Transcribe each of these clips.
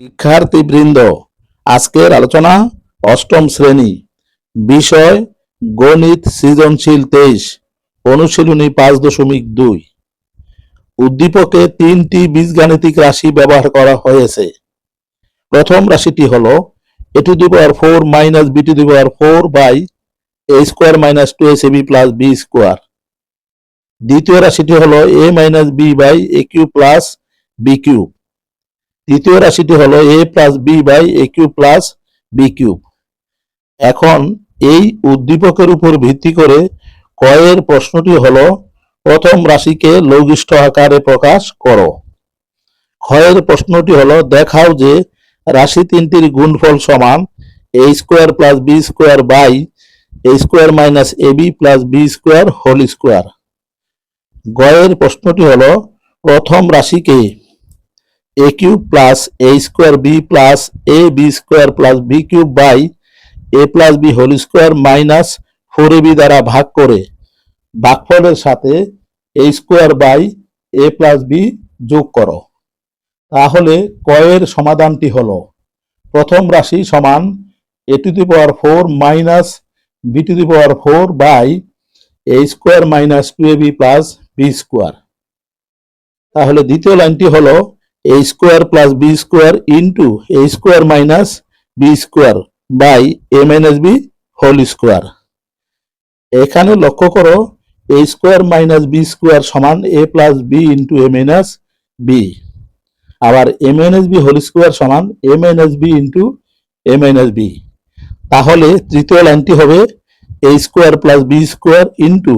শিক্ষার্থীবৃন্দ, আজকের আলোচনা অষ্টম শ্রেণি। বিষয়, গণিত সৃজনশীল তেইশ, অনুশীলনী পাঁচ দশমিক দুই। উদ্দীপকে তিনটি বীজগাণিতিক রাশি ব্যবহার করা হয়েছে। প্রথম রাশিটি হল A to the power four minus B to the power four by A square minus two S B plus B square দ্বিতীয় রাশিটি হল A minus B by A cube plus B cube তৃতীয় রাশিটি হলো A plus B by A cube plus B cube এখন এই উদ্দীপকের উপর ভিত্তি করে কয়ের প্রশ্নটি হলো, প্রথম রাশিকে লঘিষ্ঠ আকারে প্রকাশ করো। ক্ষয়ের প্রশ্নটি হলো, দেখাও যে রাশি তিনটির গুণফল সমান A square plus B square by A square minus A B plus B square whole square গয়ের প্রশ্নটি হলো, প্রথম রাশিকে A cube plus A square B plus A B square plus B cube by A plus B whole square minus four A B দ্বারা ভাগ করে ভাগফলের সাথে A square by A plus B যোগ করো। তাহলে কয়ের সমাধানটি হলো, প্রথম রাশি সমান A to the power four minus B to the power four by A square minus two A B plus B square তাহলে দ্বিতীয় লাইনটি হলো A square plus B square into A square minus B square by A minus B whole square এখানে লক্ষ্য করো A square minus B square সমান A plus B into A minus B আবার A minus B whole square সমান A minus B into A minus B তাহলে তৃতীয় লাইনটি হবে A square plus B square into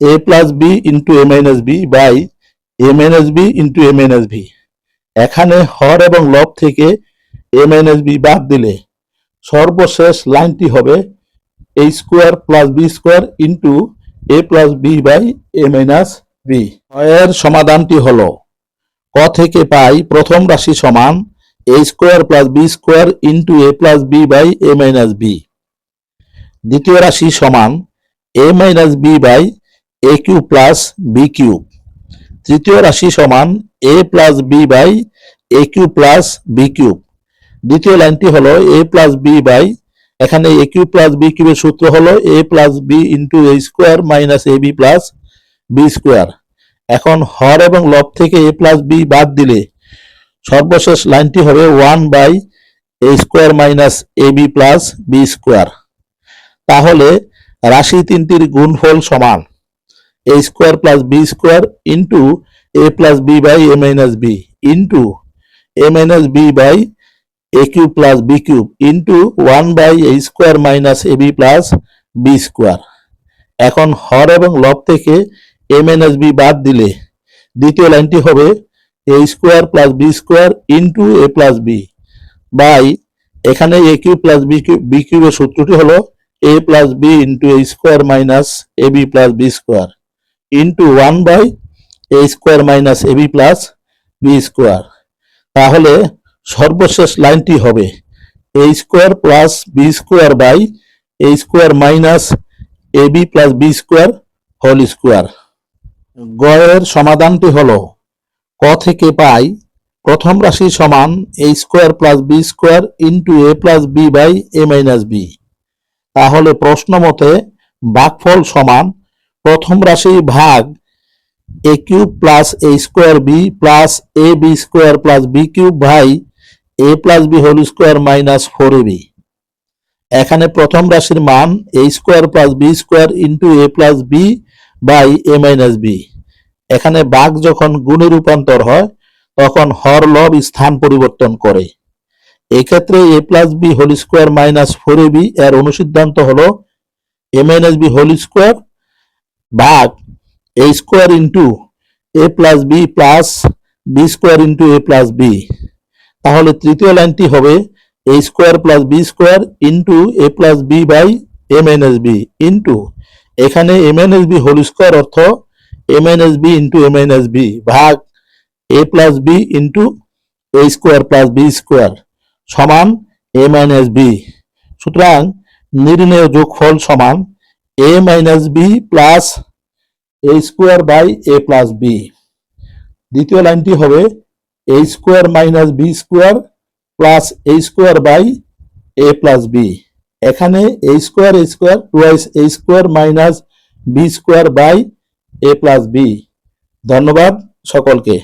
A plus B into A minus B by A minus B into A minus B এখানে হর এবং লব থেকে এ মাইনাস বি বাদ দিলে সর্বশেষ লাইনটি হবে A square plus B square into A plus B by A minus B এর সমাধানটি হল ক থেকে পাই প্রথম রাশি সমান A square plus B square into A plus B by A minus B দ্বিতীয় রাশি সমান A minus B by A cube plus B cube তৃতীয় রাশি সমান A plus B by A cube plus B cube দ্বিতীয় লাইনটি হলো A plus B by এখানে এ কিউ প্লাস বি কিউবের সূত্র হলো A plus B into A square minus A B plus B square এখন হর এবং লব থেকে এ প্লাস বি বাদ দিলে সর্বশেষ লাইনটি হবে one by A square minus A B plus B square তাহলে রাশি তিনটির গুণফল সমান। A square plus B square into A plus B by A minus B into A minus B by A cube plus B cube into one by A square minus A B plus B square এখন হর এবং লব থেকে এ minus B বাদ দিলে দ্বিতীয় লাইনটি হবে A square plus B square into A plus B by এখানে A cube plus B cube B কিউবের সূত্রটি হলো A plus B into A square minus A B plus B square into one by A square minus A B plus B square তাহলে সর্বশেষ লাইনটি হবে A square plus B square by A square minus A B plus B square whole square গয়ের সমাধানটি হলো ক থেকে পাই প্রথম রাশি সমান A square plus B square into A plus B by A minus B তাহলে প্রশ্ন মতে ভাগফল সমান প্রথম রাশি ভাগ A cube plus A square B plus A B square plus B cube by A plus B whole square minus four A B এখানে প্রথম রাশির মান A square plus B square into A plus B by A minus B এখানে বাঘ যখন গুণে রূপান্তর হয়, তখন হর লব স্থান পরিবর্তন করে। এক্ষেত্রে A plus B whole square minus four A B এর অনুসিদ্ধান্ত হলো A minus B whole square ভাগ A square into A plus B plus B square into A plus B তাহলে তৃতীয় লাইনটি হবে A square plus B square into A plus B by A minus B into এখানে A minus B whole square অর্থ A minus B into A minus B ভাগ A plus B into A square plus B square সমান A minus B সুতরাং নির্ণয় যোগফল সমান A minus B plus A square by A plus B দ্বিতীয় লাইনটি হবে A square minus B square plus A square by A plus B এখানে A square A square twice A square minus B square by A plus B ধন্যবাদ সকলকে।